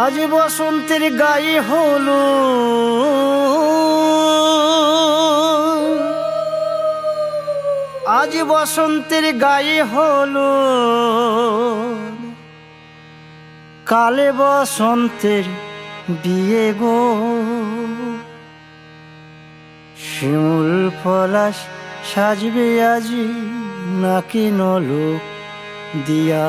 আজ বসন্তের গায়ে হলো আজ বসন্তের গায়ে হলো কালে বসন্তের বিয়ে গো। শিমুল পলাশ সাজবে আজি নাকি নলো দিয়া।